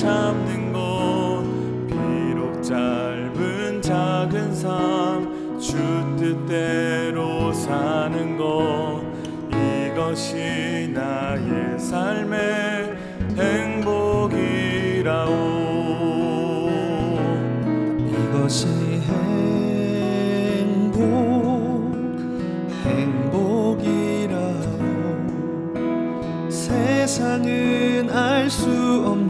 참는 곳. 비록 짧은 작은 삶 주 뜻대로 사는 것 이것이 나의 삶의 행복이라오. 이것이 행복 행복이라오. 세상은 알 수 없는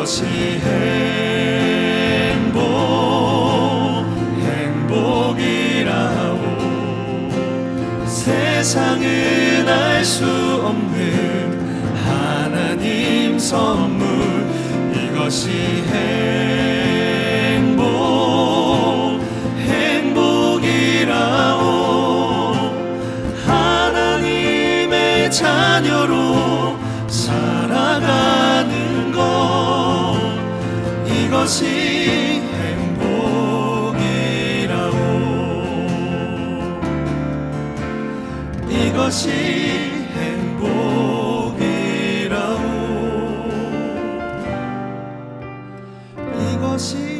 것이 행복 행복이라오. 세상은 알 수 없는 하나님 선물. 이것이 행복 행복이라오. 하나님의 자녀로 살아가 것이 행복이라오 이것이 행복이라오 이것이